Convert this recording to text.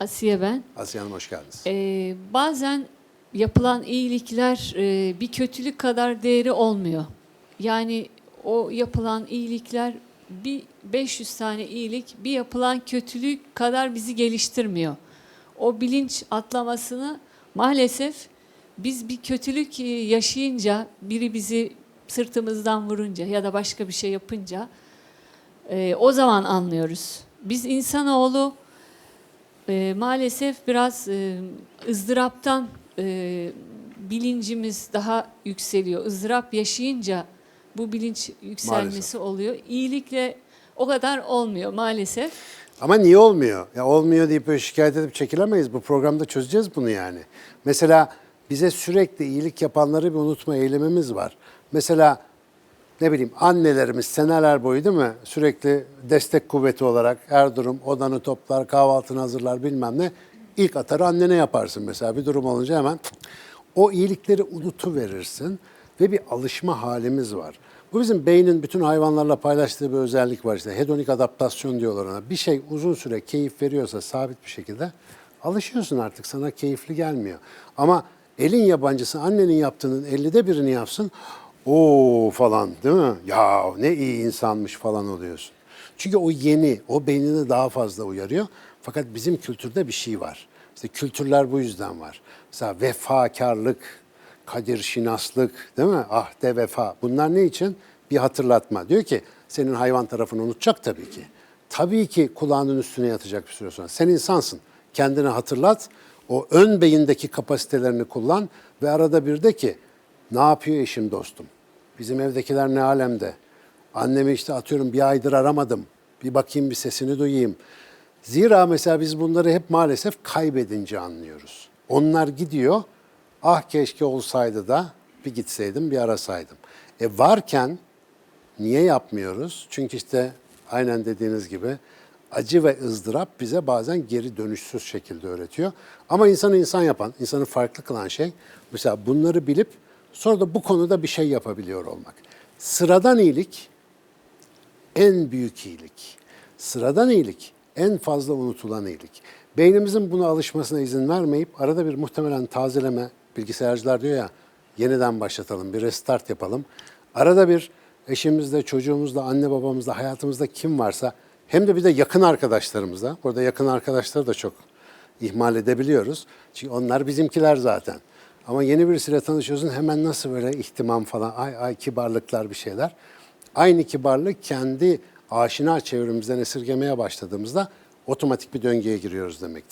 Asiye ben. Asiye Hanım hoş geldiniz. Ee, bazen yapılan iyilikler e, bir kötülük kadar değeri olmuyor. Yani o yapılan iyilikler bir 500 tane iyilik bir yapılan kötülük kadar bizi geliştirmiyor. O bilinç atlamasını maalesef biz bir kötülük e, yaşayınca biri bizi sırtımızdan vurunca ya da başka bir şey yapınca e, o zaman anlıyoruz. Biz insanoğlu e, maalesef biraz e, ızdıraptan e, bilincimiz daha yükseliyor. Izdırap yaşayınca bu bilinç yükselmesi Maalesef. oluyor. İyilikle o kadar olmuyor maalesef. Ama niye olmuyor? Ya olmuyor deyip böyle şikayet edip çekilemeyiz. Bu programda çözeceğiz bunu yani. Mesela bize sürekli iyilik yapanları bir unutma eylemimiz var. Mesela ne bileyim annelerimiz seneler boyu değil mi? Sürekli destek kuvveti olarak her durum odanı toplar, kahvaltını hazırlar bilmem ne. İlk atarı annene yaparsın mesela bir durum olunca hemen o iyilikleri unutuverirsin ve bir alışma halimiz var. Bu bizim beynin bütün hayvanlarla paylaştığı bir özellik var işte. Hedonik adaptasyon diyorlar ona. Bir şey uzun süre keyif veriyorsa sabit bir şekilde alışıyorsun artık sana keyifli gelmiyor. Ama elin yabancısı annenin yaptığının 50'de birini yapsın. Oo falan değil mi? Ya ne iyi insanmış falan oluyorsun. Çünkü o yeni, o beynini daha fazla uyarıyor. Fakat bizim kültürde bir şey var. İşte kültürler bu yüzden var. Mesela vefakarlık, kadir şinaslık değil mi? Ahde vefa. Bunlar ne için? Bir hatırlatma. Diyor ki senin hayvan tarafını unutacak tabii ki. Tabii ki kulağının üstüne yatacak bir süre sonra. Sen insansın. Kendini hatırlat. O ön beyindeki kapasitelerini kullan ve arada bir de ki ne yapıyor eşim dostum? Bizim evdekiler ne alemde? Annemi işte atıyorum bir aydır aramadım. Bir bakayım bir sesini duyayım. Zira mesela biz bunları hep maalesef kaybedince anlıyoruz. Onlar gidiyor. Ah keşke olsaydı da bir gitseydim bir arasaydım. E varken niye yapmıyoruz? Çünkü işte aynen dediğiniz gibi acı ve ızdırap bize bazen geri dönüşsüz şekilde öğretiyor. Ama insanı insan yapan, insanı farklı kılan şey mesela bunları bilip sonra da bu konuda bir şey yapabiliyor olmak. Sıradan iyilik en büyük iyilik. Sıradan iyilik en fazla unutulan iyilik. Beynimizin buna alışmasına izin vermeyip arada bir muhtemelen tazeleme, bilgisayarcılar diyor ya yeniden başlatalım, bir restart yapalım. Arada bir eşimizle, çocuğumuzla, anne babamızla, hayatımızda kim varsa hem de bir de yakın arkadaşlarımızla, burada yakın arkadaşları da çok ihmal edebiliyoruz. Çünkü onlar bizimkiler zaten. Ama yeni birisiyle tanışıyorsun hemen nasıl böyle ihtimam falan, ay ay kibarlıklar bir şeyler. Aynı kibarlık kendi aşina çevremizden esirgemeye başladığımızda otomatik bir döngüye giriyoruz demektir.